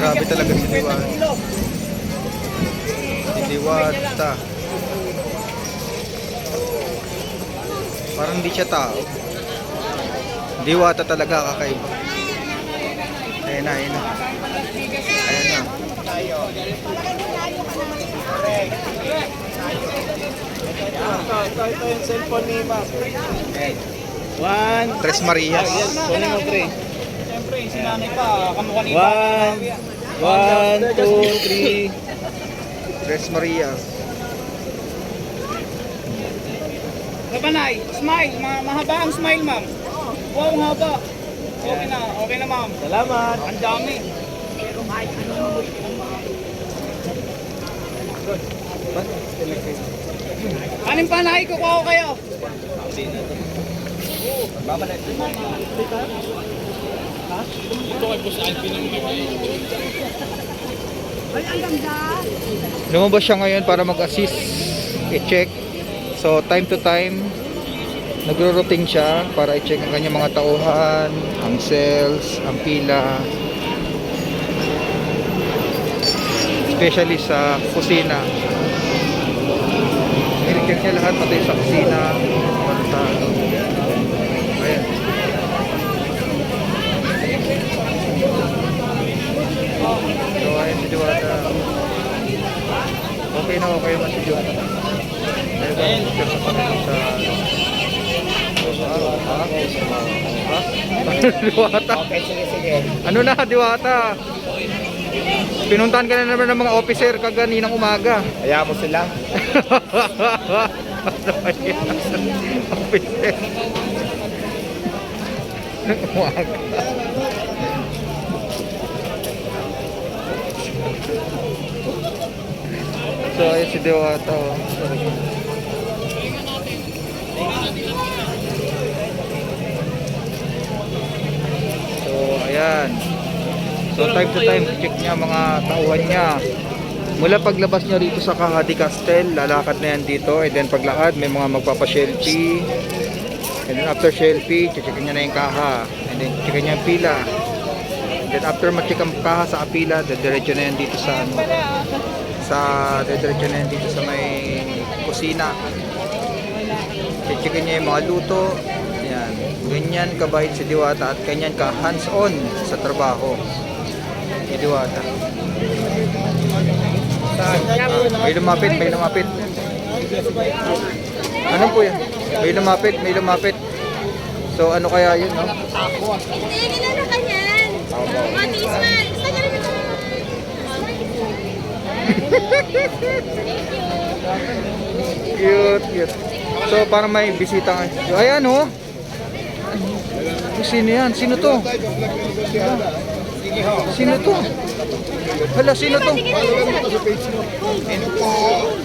Grabe talaga si Diwata. Si Diwata. Parang hindi siya tao. Diwata talaga kakaiba. Ayan na, ayan na. Ayan na. Ito, ito, yung cellphone ni ma'am. One. Tres Marias. Kunin mo. Siyempre, pa, kamukha ni One. One, two, three. Tres Marias. Kabanay, smile, ma mahaba ang smile, ma'am. Wow, haba. Okay na, ma'am. Salamat. Ang dami. Kanin pa na, ikukuha ko kayo. Lumabas siya ngayon para mag-assist, i-check. So, time to time, nagro-routine siya para i-check ang kanyang mga tauhan, ang cells, ang pila. Especially sa kusina. I-check niya lahat pati sa kusina. Ano. Ayan. So, ayan si. Okay na okay naman si Diwata. Picture sa kanila sa... Diwata. Okay, sige, sige. Ano na, Diwata? Pinuntahan ka na naman ng mga officer kaganinang umaga. Hayaan mo sila. officer. Umaga. So, ayun si Diwata. oh. So, ayan. So, time to time, check niya mga tauhan niya. Mula paglabas niya rito sa Kahati Castle, lalakad na yan dito. And then paglakad, may mga magpapa-selfie. And then after selfie, checkin niya na yung kaha. And then checkin niya yung pila. And then after ma-check ang kaha sa pila, diretso na yan dito sa ano, sa diretso na yan dito sa may kusina. Checkin niya yung mga luto. Yan. Ganyan kabait si Diwata at ganyan ka hands-on sa trabaho. Si Diwata. Ah, may lumapit, may lumapit. Ano po yan? May lumapit, may lumapit. So ano kaya yun, no? Hindi, ginano ka niyan. Mga tisman. Gusto ka rin ito. Cute, cute. So parang may bisita nga. Ayan, oh. Sino yan? Sino to? Sino to? Hala, sino to?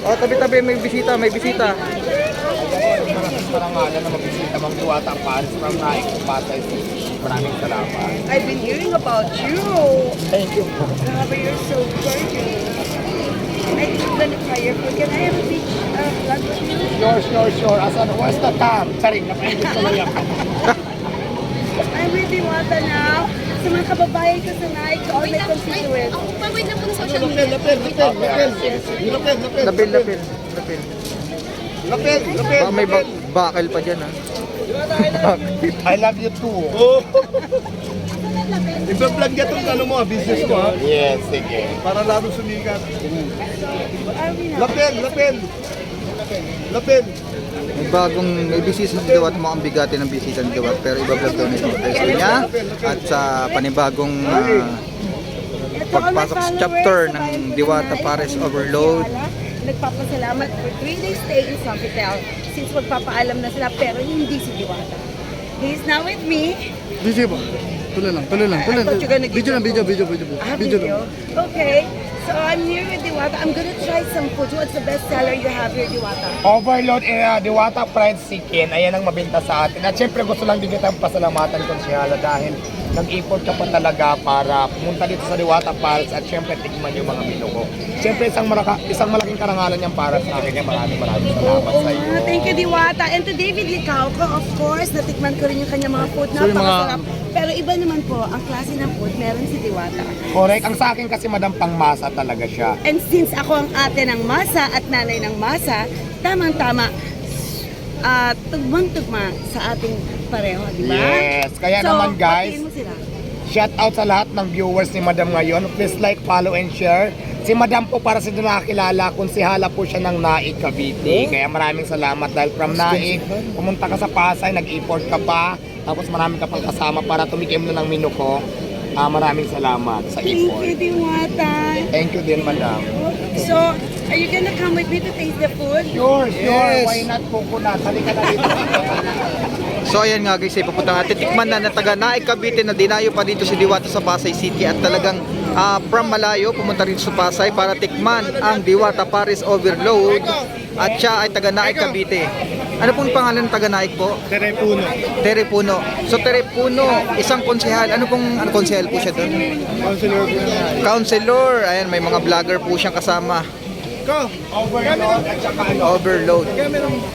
Oh, tabi-tabi, may bisita, may bisita. Parang nga na magbisita mang duwata ang Paris from Naik Patay City. Maraming salamat. I've been hearing about you. Thank you. Grabe, you're so gorgeous. I'm gonna try your food. Can I have a beach uh, vlog with you? Sure, sure, sure. Asan, where's the cam? Saring, napaingit ko lang yan. I'm with Diwata now. Sa mga kababayan ko sa Nike, to all my constituents. Ako pa, wait na po sa social media. Lapel, lapel, lapel. Lapel, lapel. Lapil. Lapel, lapel. Baka may ba- bakal pa dyan, ha? I love you too. I-vlog niya itong ano mo, ah, business mo ha, Yes, sige. para lalo sumikat. We now? Lapel, lapel. Lapel. May bagong, may bisita si Diwat, mukhang bigati ng bisita ni Diwat, pero iba-vlog daw nito. Dahil niya, at sa panibagong my pagpasok sa chapter ng Diwata Nike, Overload. Nagpapasalamat for 3 days stay in Sofitel since magpapaalam na sila pero hindi si Diwata. He's now with me. Busy ba? Tuloy lang, tuloy lang, tuloy gonna give Video lang, video, video, video. Ah, Video video. lang. Okay. So I'm here with Diwata. I'm gonna try some food. What's the best seller you have here, Diwata? Overload uh, Diwata Fried Chicken. Ayan ang mabenta sa atin. At syempre gusto lang din kitang pasalamatan kung siyala dahil nag-import ka pa talaga para pumunta dito sa Diwata Palace at syempre tikman yung mga menu ko. Syempre isang, malaka, isang malaking karangalan yan para sa akin. Maraming maraming salamat Oo sa iyo. nga, thank you Diwata. And to David Licauco, of course, natikman ko rin yung kanyang mga food. So, yung mga- Napakasarap. Pero iba naman po, ang klase ng food, meron si Diwata. Correct. Ang sa akin kasi madam pangmasa talaga siya. And since ako ang ate ng masa at nanay ng masa, tamang-tama, ah tugmang-tugma sa ating pareho, di ba? Yes. Kaya so, naman guys, batiin mo sila. Shout out sa lahat ng viewers ni Madam ngayon. Please like, follow, and share. Si Madam po para sa hindi nakakilala, konsihala po siya ng Naik Cavite. Kaya maraming salamat dahil from Naik, pumunta ka sa Pasay, nag-import ka pa, tapos marami ka pang kasama para tumikim na ng menu ko. Ah, maraming salamat sa Thank you, import. Diwata. Thank you din, Madam. So, are you gonna come with me to taste the food? Sure, sure. Yes. Why not coconut? Halika na dito. So ayan nga guys, ay papunta natin. Tikman na na taga Naik Cavite na dinayo pa dito si Diwata sa Pasay City at talagang ah, from malayo pumunta rin sa Pasay para tikman ang Diwata Paris Overload at siya ay taga Naik Cavite. Ano pong pangalan ng taga Naik po? Terepuno. Terepuno. So Terepuno, isang konsehal. Ano pong ano konsehal po siya doon? Na. Counselor. Ayan, may mga vlogger po siyang kasama. Ko! Overload at saka ano. Overload.